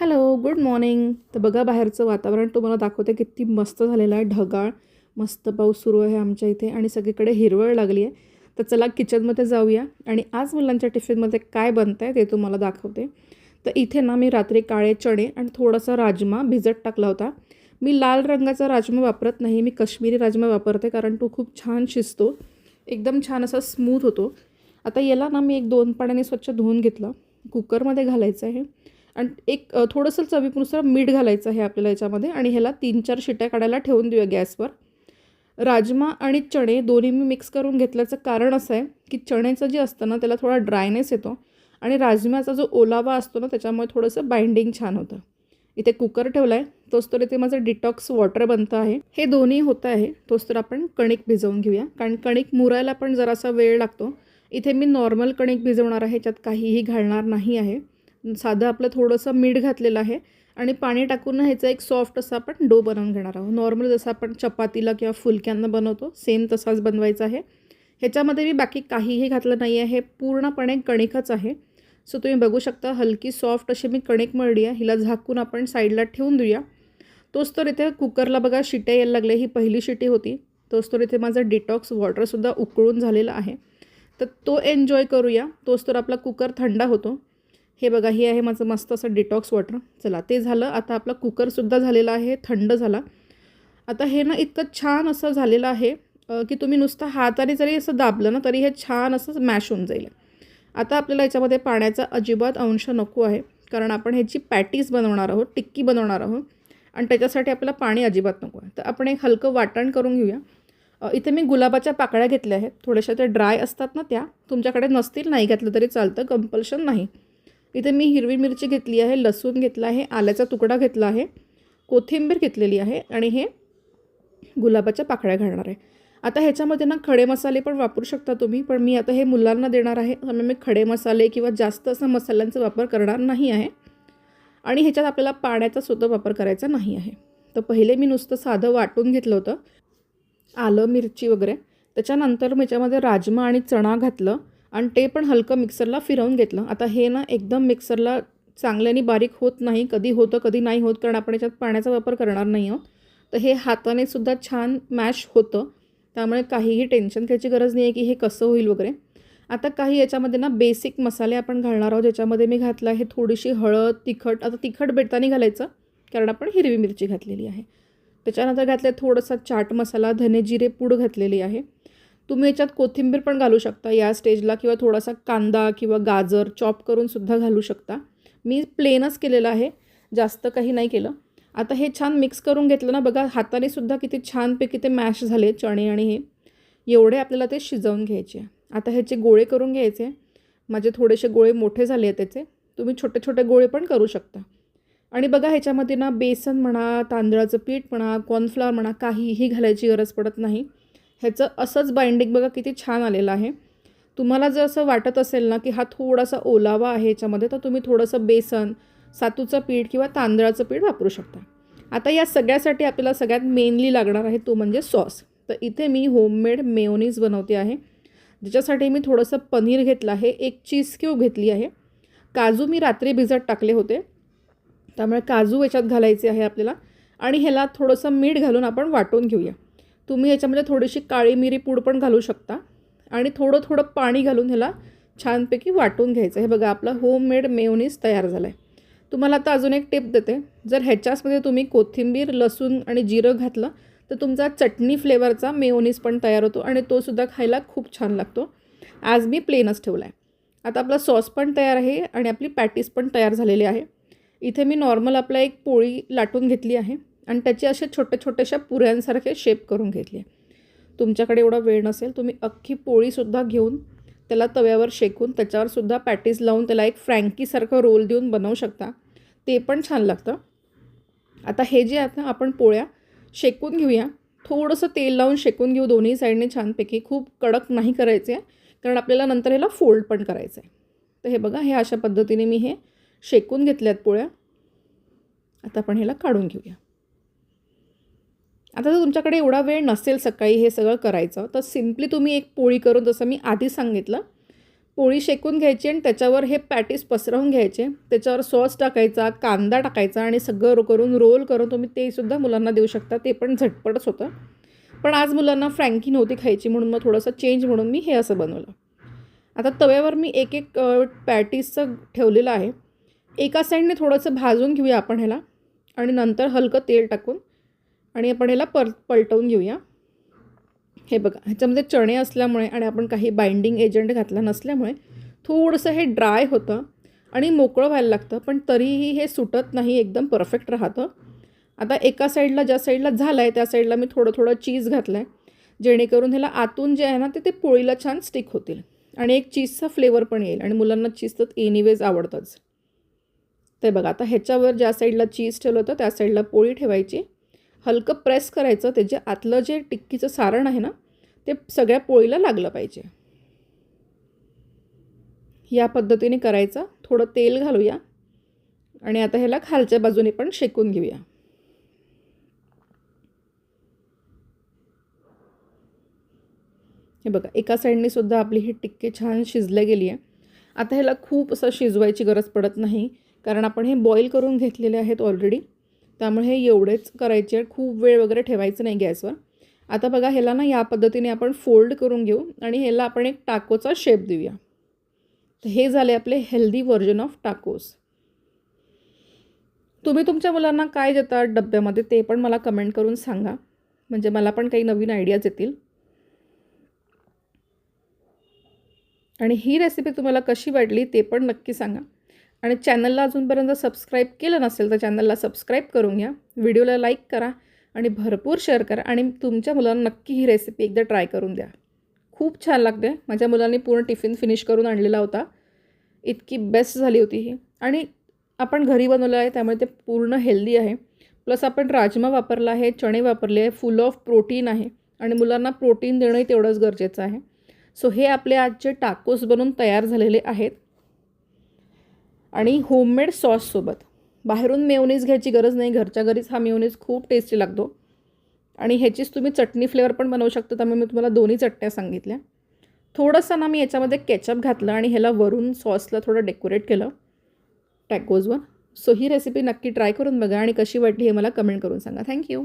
Hello good morning तर बघा बाहेरचं वातावरण तुम्हाला दाखवते किती मस्त झालेलं आहे ढगाळ. मस्त पाऊस सुरू आहे आमच्या इथे आणि सगळीकडे हिरवळ लागली आहे. तर चला किचनमध्ये जाऊया. आणि आज मुलांच्या टिफिनमध्ये काय बनतं आहे ते तुम्हाला दाखवते. तर इथे ना मी रात्री काळे चणे आणि थोडासा राजमा भिजत टाकला होता. मी लाल रंगाचा राजमा वापरत नाही मी कश्मीरी राजमा वापरते कारण तो खूप छान शिजतो. एकदम छान असा स्मूथ होतो. आता याला ना मी एक दोन पाण्याने स्वच्छ धुवून घेतला. कुकरमध्ये घालायचं आहे. आणि एक थोडंसं चवीनुसार मीठ घालायचं आहे आपल्याला याच्यामध्ये आणि ह्याला तीन चार शिट्या काढायला ठेवून देऊया गॅसवर. राजमा आणि चणे दोन्ही मी मिक्स करून घेतल्याचं कारण असं आहे की चण्याचं जे असतं ना त्याला थोडा ड्रायनेस येतो आणि राजम्याचा जो ओलावा असतो ना त्याच्यामुळे थोडंसं बाइंडिंग छान होतं. इथे कुकर ठेवला आहे तोच तर इथे माझं डिटॉक्स वॉटर बनतं आहे. हे दोन्ही होतं आहे तोच तर आपण कणिक भिजवून घेऊया. कारण कणिक मुरायला पण जरासा वेळ लागतो. इथे मी नॉर्मल कणिक भिजवणार आहे याच्यात काहीही घालणार नाही आहे. साधं आपलं थोडंसं मीठ घातलेलं आहे आणि पाणी टाकून ह्याचा एक सॉफ्ट असा आपण डो बनवून घेणार आहोत. नॉर्मल जसं आपण चपातीला किंवा फुलक्यांना बनवतो सेम तसाच बनवायचा आहे. ह्याच्यामध्ये मी बाकी काहीही घातलं नाही आहे. हे पूर्णपणे कणिकच आहे. सो तुम्ही बघू शकता हलकी सॉफ्ट अशी मी कणिक मळली आहे. हिला झाकून आपण साईडला ठेवून देऊया. तोच तर इथे कुकरला बघा शिट्या यायला लागल्या. ही पहिली शिटी होती. तोच तर इथे माझा डिटॉक्स वॉटरसुद्धा उकळून झालेला आहे. तर तो एन्जॉय करूया. तोच तर आपला कुकर थंडा होतो. हे बघा हे आहे माझं मस्त असं डिटॉक्स वॉटर चला ते झालं. आता आपला कुकरसुद्धा झालेला आहे. थंड झाला. आता हे ना इतकं छान असं झालेलं आहे की तुम्ही नुसतं हाताने जरी असं दाबलं ना तरी हे छान असं मॅश होऊन जाईल. आता आपल्याला याच्यामध्ये पाण्याचा अजिबात अंश नको आहे. कारण आपण ह्याची पॅटीस बनवणार आहोत टिक्की बनवणार आहोत. आणि त्याच्यासाठी आपल्याला पाणी अजिबात नको आहे. तर आपण एक हलकं वाटण करून घेऊया. इथे मी गुलाबाच्या पाकळ्या घेतल्या आहेत. थोड्याशा त्या ड्राय असतात ना त्या. तुमच्याकडे नसतील नाही घेतलं तरी चालतं. कंपल्शन नाही. इथे मी हिरवी मिरची घेतली आहे लसूण घेतला आहे आल्याचा तुकडा घेतला आहे कोथिंबीर घेतलेली आहे आणि हे गुलाबाच्या पाकळ्या घालणार आहे. आता ह्याच्यामध्ये ना खडे मसाले पण वापरू शकता तुम्ही पण मी आता हे मुलांना देणार आहे. त्यामुळे मी खडे मसाले किंवा जास्त असं मसाल्यांचा वापर करणार नाही आहे. आणि ह्याच्यात आपल्याला पाण्याचा सुद्धा वापर करायचा नाही आहे. तर पहिले मी नुसतं साधं वाटून घेतलं होतं आलं मिरची वगैरे. त्याच्यानंतर मी याच्यामध्ये राजमा आणि चणा घातलं. आणि ते पण हलकं मिक्सरला फिरवून घेतलं. आता हे ना एकदम मिक्सरला चांगल्याने बारीक होत नाही. कधी होतं कधी नाही होत कारण आपण याच्यात पाण्याचा वापर करणार नाही आहोत. तर हे हाताने सुद्धा छान मॅश होतं. त्यामुळे काहीही टेन्शन घ्यायची गरज नाही आहे की हे कसं होईल वगैरे. आता काही याच्यामध्ये ना बेसिक मसाले आपण घालणार आहोत. ज्याच्यामध्ये मी घातलं आहे थोडीशी हळद तिखट. आता तिखट बेटाने घालायचं कारण आपण हिरवी मिरची घातलेली आहे. त्याच्यानंतर घातलं थोडासा चाट मसाला धने जिरे पूड घातलेली आहे. तुम्ही याच्यात कोथिंबीर पण घालू शकता या स्टेजला किंवा थोडासा कांदा किंवा गाजर चॉप करून सुद्धा घालू शकता. मी प्लेनच केलेलं आहे जास्त काही नाही केलं. आता हे छान मिक्स करून घेतलं ना बघा हाताने सुद्धा किती छानपैकी ते मॅश झाले चणे आणि हे. एवढे आपल्याला ते शिजवून घ्यायचे. आता ह्याचे गोळे करून घ्यायचे. माझे थोडेसे गोळे मोठे झाले आहेत त्याचे. तुम्ही छोटे छोटे गोळे पण करू शकता. आणि बघा ह्याच्यामध्ये ना बेसन म्हणा तांदळाचं पीठ म्हणा कॉर्नफ्लॉवर म्हणा काहीही घालायची गरज पडत नाही. ह्याचं असंच बाइंडिंग बघा किती छान आलेलं आहे. तुम्हाला जर असं वाटत असेल ना की हा थोडासा ओलावा आहे याच्यामध्ये तर तुम्ही थोडंसं बेसन सातूचं पीठ किंवा तांदळाचं पीठ वापरू शकता. आता या सगळ्यासाठी आपल्याला सगळ्यात मेनली लागणार आहे तो म्हणजे सॉस. तर इथे मी होममेड मेयोनीज बनवते आहे. ज्याच्यासाठी मी थोडंसं पनीर घेतलं आहे एक चीज क्यूब घेतली आहे. काजू मी रात्री भिजत टाकले होते. त्यामुळे काजू याच्यात घालायचे आहे आपल्याला. आणि ह्याला थोडंसं मीठ घालून आपण वाटून घेऊया. तुम्ही याच्यामध्ये थोडीशी काळी मिरी पूड पण घालू शकता. आणि थोडं थोडं पाणी घालून ह्याला छानपैकी वाटून घ्यायचं. हे बघा आपला होममेड मेयोनीज तयार झाला आहे तुम्हाला आता अजून एक टिप देते. जर ह्याच्याचमध्ये तुम्ही कोथिंबीर लसूण आणि जिरं घातलं तर तुमचा चटणी फ्लेवरचा मेयोनीज पण तयार होतो आणि तोसुद्धा खायला खूप छान लागतो. आज मी प्लेनच ठेवला आहे आता आपला सॉस पण तयार आहे आणि आपली पॅटीस पण तयार झालेली आहे. इथे मी नॉर्मल आपला एक पोळी लाटून घेतली आहे. आणि त्याचे असे छोट्या छोट्याशा पुऱ्यांसारखे शेप करून घेतले तुमच्याकडे एवढा वेळ नसेल तुम्ही अख्खी पोळीसुद्धा घेऊन त्याला तव्यावर शेकून त्याच्यावरसुद्धा पॅटीज पॅटीस लावून त्याला एक फ्रँकीसारखं रोल देऊन बनवू शकता. ते पण छान लागतं. आता हे जे आहेत ना आपण पोळ्या शेकून घेऊया. थोडंसं तेल लावून शेकून घेऊ दोन्ही साईडने छानपैकी. खूप कडक नाही करायचे आहे कारण आपल्याला नंतर ह्याला फोल्ड पण करायचं आहे. तर हे बघा हे अशा पद्धतीने मी हे शेकून घेतल्यात पोळ्या. आता आपण ह्याला काढून घेऊया. आता जर तुमच्याकडे एवढा वेळ नसेल सकाळी हे सगळं करायचं तर सिम्पली तुम्ही एक पोळी करून जसं मी आधी सांगितलं पोळी शेकून घ्यायची आणि त्याच्यावर हे पॅटीस पसरवून घ्यायचे. त्याच्यावर सॉस टाकायचा कांदा टाकायचा आणि सगळं करून रोल करून तुम्ही ते सुद्धा मुलांना देऊ शकता. ते पण झटपटच होतं. पण आज मुलांना फ्रँकी नव्हती खायची म्हणून मग थोडंसं चेंज म्हणून मी हे असं बनवलं. आता तव्यावर मी एक एक पॅटीसचं ठेवलेलं आहे. एका साईडने थोडंसं भाजून घेऊया आपण ह्याला आणि नंतर हलकं तेल टाकून आणि आपण ह्याला पर पलटवून घेऊया. हे बघा ह्याच्यामध्ये चणे असल्यामुळे आणि आपण काही बाइंडिंग एजंट घातला नसल्यामुळे थोडंसं हे ड्राय होतं आणि मोकळं व्हायला लागतं पण तरीही हे सुटत नाही एकदम परफेक्ट राहतं. आता एका साईडला ज्या साईडला झालं आहे त्या साईडला मी थोडं थोडं चीज घातलं आहे जेणेकरून ह्याला आतून जे आहे ना ते ते पोळीला छान स्टिक होतील. आणि एक चीजचा फ्लेवर पण येईल आणि मुलांना चीज तर एनिवेज आवडतंच. ते बघा आता ह्याच्यावर ज्या साईडला चीज ठेवलं होतं त्या साईडला पोळी ठेवायची. हलकं प्रेस करायचं त्याच्या आतलं जे टिक्कीचं सारण आहे ना ते सगळ्या पोळीला लागलं पाहिजे. या पद्धतीने करायचं. थोडं तेल घालूया. आणि आता ह्याला खालच्या बाजूने पण शेकून घेऊया. हे बघा एका साईडने सुद्धा आपली ही टिक्के छान शिजल्या गेली आहे. आता ह्याला खूप असं शिजवायची गरज पडत नाही कारण आपण हे बॉईल करून घेतलेले आहेत ऑलरेडी त्यामुळे हे एवढेच करायचे खूप वेळ वगैरे ठेवायचं नाही गॅसवर. आता बघा ह्याला ना या पद्धतीने आपण फोल्ड करून घेऊ आणि ह्याला आपण एक टाकोचा शेप देऊया. तर हे झाले आपले हेल्दी व्हर्जन ऑफ टाकोस तुम्ही तुमच्या मुलांना काय देतात डब्यामध्ये ते पण मला कमेंट करून सांगा. म्हणजे मला पण काही नवीन आयडियाज येतील. आणि ही रेसिपी तुम्हाला कशी वाटली ते पण नक्की सांगा. आणि चॅनलला अजूनपर्यंत सबस्क्राईब केलं नसेल तर चॅनलला सबस्क्राईब करून घ्या. व्हिडिओला लाईक करा आणि भरपूर शेअर करा आणि तुमच्या मुलांना नक्की ही रेसिपी एकदा ट्राय करून द्या. खूप छान लागते. माझ्या मुलांनी पूर्ण टिफिन फिनिश करून आणलेला होता. इतकी बेस्ट झाली होती ही. आणि आपण घरी बनवलं आहे त्यामुळे ते पूर्ण हेल्दी आहे. प्लस आपण राजमा वापरला आहे चणे वापरले आहे फुल ऑफ प्रोटीन आहे. आणि मुलांना प्रोटीन देणंही तेवढंच गरजेचं आहे. सो हे आपले आजचे टाकोस बनून तयार झालेले आहेत. आणि होममेड सॉससोबत बाहेरून मेवनीज घ्यायची गरज नाही. घरच्या घरीच हा मेयोनीज खूप टेस्टी लागतो. आणि ह्याचीच तुम्ही चटणी फ्लेवर पण बनवू शकता. त्यामुळे मी तुम्हाला दोन्ही चटण्या सांगितल्या. थोडंसं ना मी याच्यामध्ये केचअप घातलं आणि ह्याला वरून सॉसला थोडं डेकोरेट केलं टॅकोजवर सो ही रेसिपी नक्की ट्राय करून बघा आणि कशी वाटली हे मला कमेंट करून सांगा. थँक्यू